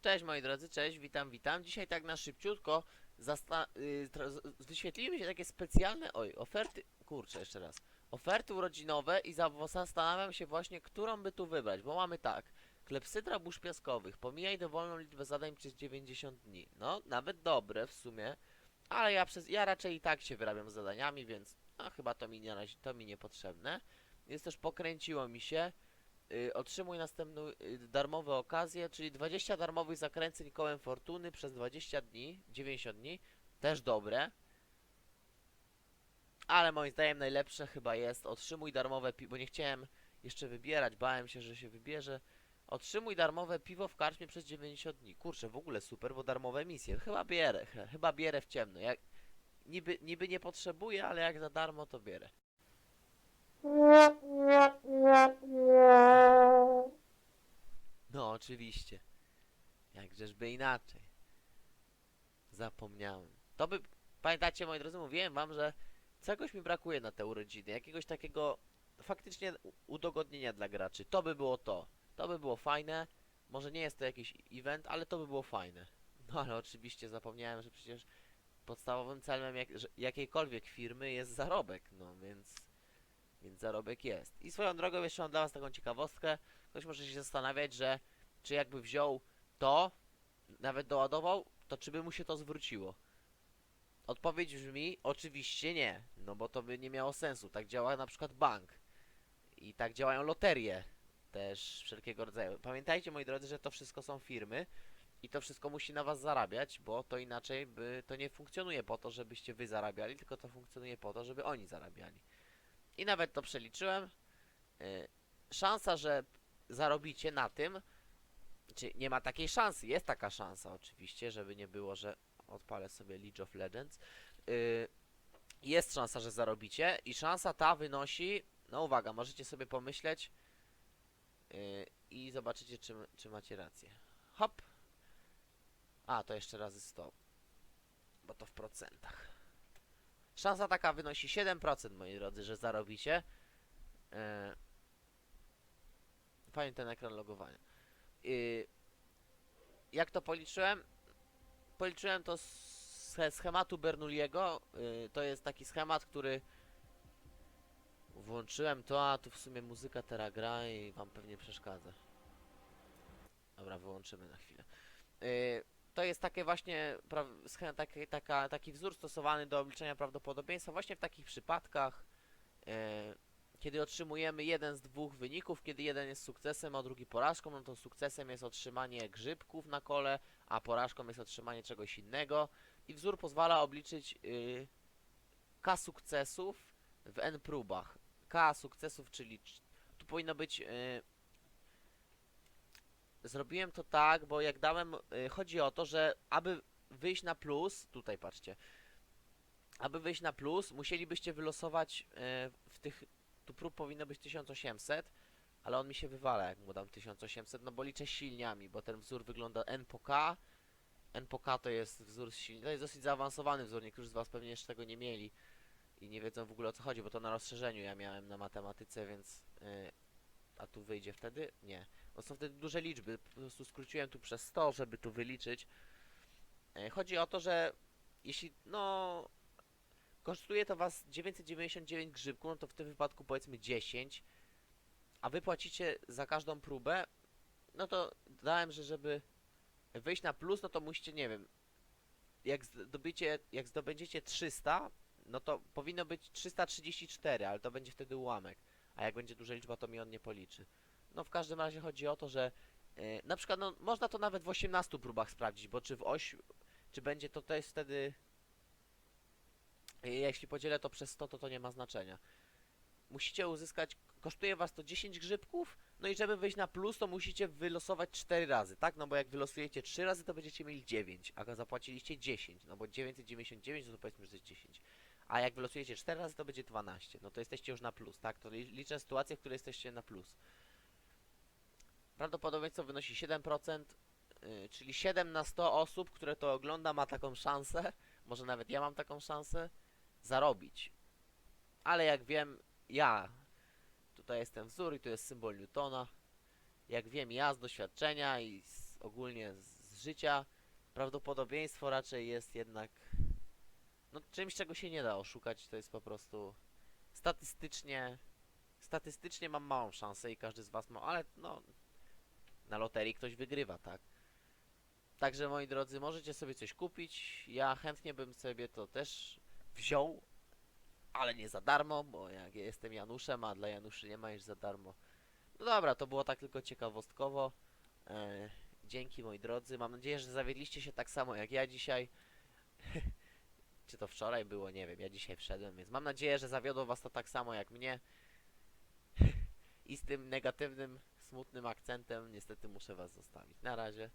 Cześć moi drodzy, cześć, witam, witam. Dzisiaj tak na szybciutko y, wyświetliły mi się takie specjalne, oj, oferty, kurczę, jeszcze raz. Oferty urodzinowe i za- zastanawiam się właśnie, którą by tu wybrać, bo mamy tak. Klepsydra burz piaskowych, pomijaj dowolną liczbę zadań przez 90 dni. No, nawet dobre w sumie, ale ja przez, ja raczej i tak się wyrabiam z zadaniami, więc no, chyba to mi nie, razi- to mi niepotrzebne. Jest też pokręciło mi się. Y, otrzymuj następną y, darmowe okazje, czyli 20 darmowych zakręceń kołem fortuny przez 20 dni, 90 dni, też dobre. Ale moim zdaniem najlepsze chyba jest otrzymuj darmowe piwo, bo nie chciałem jeszcze wybierać, bałem się, że się wybierze. Otrzymuj darmowe piwo w karczmie przez 90 dni. Kurczę, w ogóle super, bo darmowe misje. Chyba bierę, ch- chyba bierę w ciemno. Jak, niby, niby nie potrzebuję, ale jak za darmo to bierę. Oczywiście. Jakżeżby inaczej. Zapomniałem. To by. Pamiętacie, moi drodzy, mówiłem wam, że czegoś mi brakuje na te urodziny. Jakiegoś takiego faktycznie udogodnienia dla graczy. To by było to. To by było fajne. Może nie jest to jakiś event, ale to by było fajne. No ale oczywiście zapomniałem, że przecież podstawowym celem jak, jakiejkolwiek firmy jest zarobek. No więc. Więc zarobek jest. I swoją drogą jeszcze mam dla was taką ciekawostkę. Ktoś może się zastanawiać, że czy jakby wziął to, nawet doładował, to czy by mu się to zwróciło? Odpowiedź brzmi oczywiście nie, no bo to by nie miało sensu. Tak działa na przykład bank. I tak działają loterie też wszelkiego rodzaju. Pamiętajcie moi drodzy, że to wszystko są firmy i to wszystko musi na was zarabiać, bo to inaczej by to nie funkcjonuje po to, żebyście wy zarabiali, tylko to funkcjonuje po to, żeby oni zarabiali. I nawet to przeliczyłem. Y, szansa, że zarobicie na tym, czy nie ma takiej szansy, jest taka szansa oczywiście, żeby nie było, że odpalę sobie League of Legends. Y, jest szansa, że zarobicie i szansa ta wynosi, no uwaga, możecie sobie pomyśleć y, i zobaczycie, czy, czy macie rację. Hop. A, to jeszcze razy 100, bo to w procentach. Szansa taka wynosi 7%, moi drodzy, że zarobicie. E, Fajny ten ekran logowania. Yy, jak to policzyłem? Policzyłem to ze schematu Bernoulliego. Yy, to jest taki schemat, który włączyłem to, a tu w sumie muzyka teraz gra i wam pewnie przeszkadza. Dobra, wyłączymy na chwilę. Yy, to jest takie właśnie taki, taka, taki wzór stosowany do obliczenia prawdopodobieństwa właśnie w takich przypadkach, kiedy otrzymujemy jeden z dwóch wyników, kiedy jeden jest sukcesem, a drugi porażką, no to sukcesem jest otrzymanie grzybków na kole, a porażką jest otrzymanie czegoś innego. I wzór pozwala obliczyć yy, k sukcesów w n próbach. K sukcesów, czyli cz- tu powinno być. Yy, zrobiłem to tak, bo jak dałem. Yy, chodzi o to, że aby wyjść na plus, tutaj patrzcie. Aby wyjść na plus, musielibyście wylosować yy, w tych tu prób powinno być 1800, ale on mi się wywala, jak mu dam 1800, no bo liczę silniami, bo ten wzór wygląda N po K. N po K to jest wzór silny, to jest dosyć zaawansowany wzór, niektórzy z Was pewnie jeszcze tego nie mieli i nie wiedzą w ogóle o co chodzi, bo to na rozszerzeniu ja miałem na matematyce, więc... Yy, a tu wyjdzie wtedy? Nie. Bo są wtedy duże liczby, po prostu skróciłem tu przez 100, żeby tu wyliczyć. Yy, chodzi o to, że jeśli, no, kosztuje to was 999 grzybków, no to w tym wypadku powiedzmy 10, a wy płacicie za każdą próbę, no to dałem, że żeby wyjść na plus, no to musicie, nie wiem, jak zdobycie, jak zdobędziecie 300, no to powinno być 334, ale to będzie wtedy ułamek, a jak będzie duża liczba, to mi on nie policzy. No w każdym razie chodzi o to, że e, na przykład, no można to nawet w 18 próbach sprawdzić, bo czy w 8, czy będzie to, jest wtedy Jeśli podzielę to przez 100, to to nie ma znaczenia. Musicie uzyskać, kosztuje was to 10 grzybków, no i żeby wyjść na plus, to musicie wylosować 4 razy, tak? No bo jak wylosujecie 3 razy, to będziecie mieli 9, a zapłaciliście 10, no bo 999, no to powiedzmy, że to jest 10. A jak wylosujecie 4 razy, to będzie 12, no to jesteście już na plus, tak? To li- liczę sytuację, w której jesteście na plus. Prawdopodobieństwo wynosi 7%, yy, czyli 7 na 100 osób, które to ogląda, ma taką szansę, może nawet ja mam taką szansę, zarobić. Ale jak wiem, ja, tutaj jest ten wzór i tu jest symbol Newtona. Jak wiem ja z doświadczenia i z, ogólnie z życia, prawdopodobieństwo raczej jest jednak no czymś, czego się nie da oszukać, to jest po prostu statystycznie statystycznie mam małą szansę i każdy z was ma, ale no na loterii ktoś wygrywa, tak? Także moi drodzy, możecie sobie coś kupić. Ja chętnie bym sobie to też wziął, ale nie za darmo, bo jak ja jestem Januszem, a dla Januszy nie ma już za darmo. No dobra, to było tak tylko ciekawostkowo. E, dzięki moi drodzy. Mam nadzieję, że zawiedliście się tak samo jak ja dzisiaj. Czy to wczoraj było? Nie wiem. Ja dzisiaj wszedłem, więc mam nadzieję, że zawiodło was to tak samo jak mnie. I z tym negatywnym, smutnym akcentem niestety muszę was zostawić. Na razie.